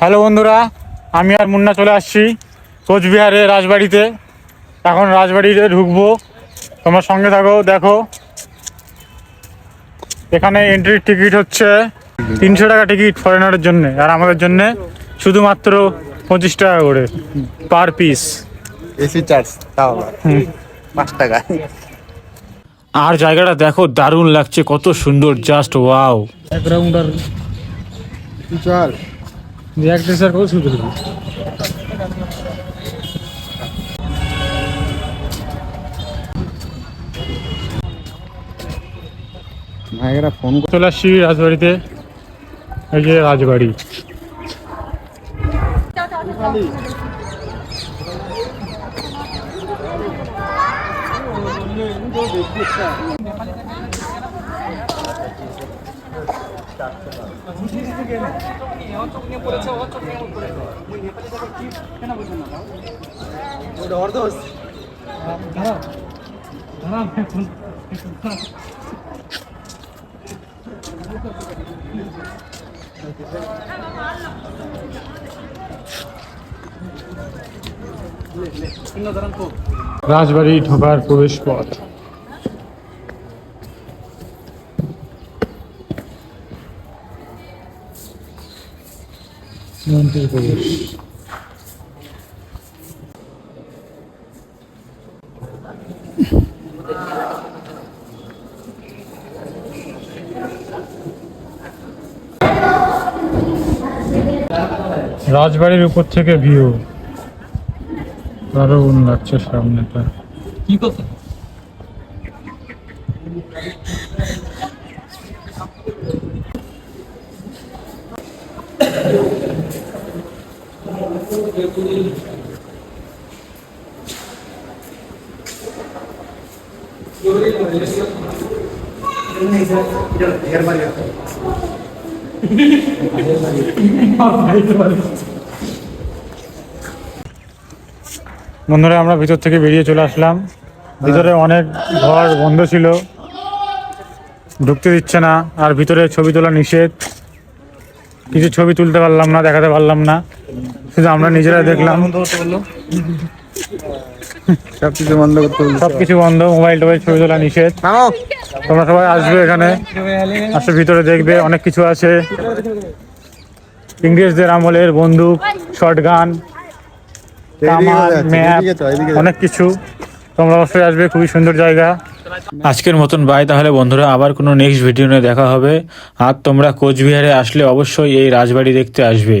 Hello বন্ধুরা আমি আর মুন্না চলে আসছি কোচবিহারে রাজবাড়িতে। এখন রাজবাড়িতে ঢুকবো। তোমার সঙ্গে থাকো দেখো। এখানে এন্ট্রির টিকিট হচ্ছে তিনশো টাকা টিকিট ফরেনারের জন্য আর আমাদের জন্য শুধুমাত্র পঁচিশ টাকা করে পার পিস এসি চার্জ তাও পাঁচ টাকা। আর জায়গাটা দেখো দারুণ লাগছে কত সুন্দর জাস্ট ওয়াও এক দেশের কত সুন্দর ভাইয়েরা ফোন চলে আসছি রাজবাড়িতে এই যে রাজবাড়ি। রাজবাড়ি ঢোকার প্রবেশ পথ। প্রবেশ রাজবাড়ির উপর থেকে ভিউ দারুণ লাগছে সামনেটা কি কথা? বন্ধুরা, আমরা ভিতর থেকে বেরিয়ে চলে আসলাম। ভিতরে অনেক ঘর বন্ধ ছিল। ঢুকতে দিচ্ছে না, আর ভিতরে ছবি তোলা নিষেধ। কিছু ছবি তুলতে পারলাম না দেখাতে পারলাম না। শুধু আমরা নিজেরা দেখলাম। সব কিছু বন্ধ করতে বলছে। সব কিছু বন্ধ মোবাইল টোবাইল ছবি তোলা নিষেধ। তোমরা সবাই আসবে এখানে। আসে ভিতরে দেখবে অনেক কিছু আছে। ইংরেজদের আমলের বন্দুক শর্ট গান অনেক কিছু। তোমরা অবশ্যই আসবে, খুবই সুন্দর জায়গা। আজকের মতন বাই, তাহলে বন্ধুরা আবার কোনো নেক্সট ভিডিও নিয়ে দেখা হবে। আর তোমরা কোচবিহারে আসলে অবশ্যই এই রাজবাড়ি দেখতে আসবে।